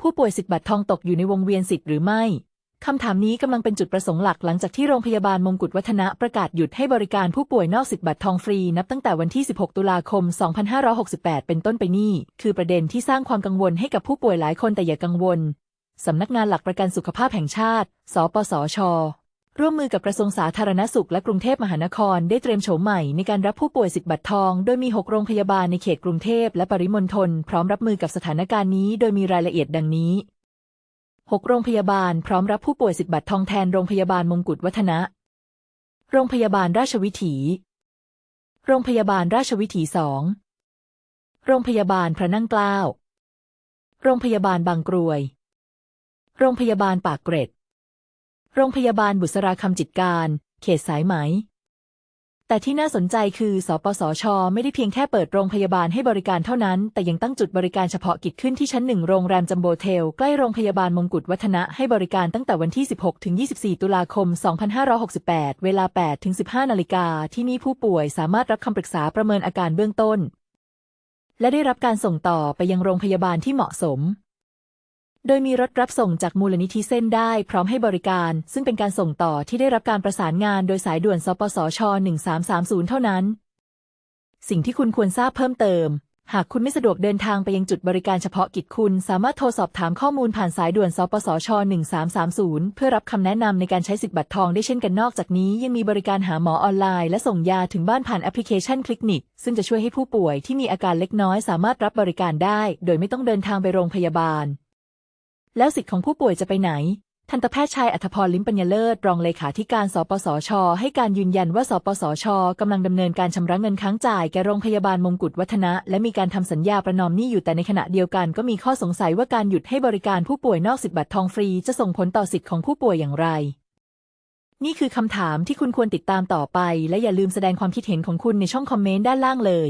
ผู้ป่วยสิทธิ์บัตรทองตกอยู่ในวงเวียนสิทธิ์หรือไม่คำถามนี้กำลังเป็นจุดประสงค์หลักหลังจากที่โรงพยาบาลมงกุฎวัฒนะประกาศหยุดให้บริการผู้ป่วยนอกสิทธิ์บัตรทองฟรี นับตั้งแต่วันที่ 16 ตุลาคม 2568 เป็นต้นไปนี่คือประเด็นที่สร้างความกังวลให้กับผู้ป่วยหลายคนแต่อย่ากังวล สำนักงานหลักประกันสุขภาพแห่งชาติ สปสช ร่วมมือกับกระทรวงสาธารณสุขและกรุงเทพมหานคร ได้เตรียมโฉมใหม่ในการรับผู้ป่วยสิทธิ์บัตรทอง โดยมี 6 โรงพยาบาลในเขตกรุงเทพและปริมณฑลพร้อมรับมือกับสถานการณ์นี้ โดยมีรายละเอียดดังนี้ 6 โรงพยาบาลพร้อมรับผู้ป่วยสิทธิ์บัตรทองแทนโรงพยาบาลมงกุฎวัฒนะ โรงพยาบาลราชวิถี โรงพยาบาลราชวิถีสองโรงพยาบาลพระนั่งเกล้า โรงพยาบาลบางกรวย โรงพยาบาลปากเกร็ด โรงพยาบาลบุษราคำจิตการ เขตสายไหม แต่ที่น่าสนใจคือสปสช ไม่ได้เพียงแค่เปิดโรงพยาบาลให้บริการเท่านั้น แต่ยังตั้งจุดบริการเฉพาะกิจขึ้นที่ชั้นหนึ่งโรงแรมจัมโบเทล ใกล้โรงพยาบาลมงกุฎวัฒนะให้บริการตั้งแต่วันที่ 16 ถึง 24 ตุลาคม 2568 เวลา 8 ถึง 15 นาฬิกา ที่นี่ผู้ป่วยสามารถรับคำปรึกษาประเมินอาการเบื้องต้น และได้รับการส่งต่อไปยังโรงพยาบาลที่เหมาะสม โดยมีรถรับส่งจากมูลนิธิเส้นได้พร้อมให้บริการ ซึ่งเป็นการส่งต่อที่ได้รับการประสานงานโดยสายด่วนสปสช 1330 เท่านั้น สิ่งที่คุณควรทราบเพิ่มเติม หากคุณไม่สะดวกเดินทางไปยังจุดบริการเฉพาะกิจคุณ สามารถโทรสอบถามข้อมูลผ่านสายด่วนสปสช 1330 เพื่อรับคำแนะนำในการใช้สิทธิบัตรทองได้เช่นกันนอกจากนี้ ยังมีบริการหาหมอออนไลน์และส่งยาถึงบ้านผ่านแอปพลิเคชันคลิกนิก ซึ่งจะช่วยให้ผู้ป่วยที่มีอาการเล็กน้อย สามารถรับบริการได้ โดยไม่ต้องเดินทางไปโรงพยาบาล แล้วสิทธิ์ของผู้ป่วยจะไปไหน ทันตแพทย์ชายอัธพร ลิ้มปัญญาเลิศ รองเลขาธิการ สปสช ให้การยืนยันว่า สปสช กำลังดำเนินการชำระเงินค้างจ่ายแก่โรงพยาบาลมงกุฎวัฒนะ และมีการทำสัญญาประนอมหนี้อยู่แต่ในขณะเดียวกัน ก็มีข้อสงสัยว่าการหยุดให้บริการผู้ป่วยนอกสิทธิบัตรทองฟรีจะส่งผลต่อสิทธิ์ของผู้ป่วยอย่างไรนี่คือคำถามที่คุณควรติดตามต่อไป และอย่าลืมแสดงความคิดเห็นของคุณในช่องคอมเมนต์ด้านล่างเลย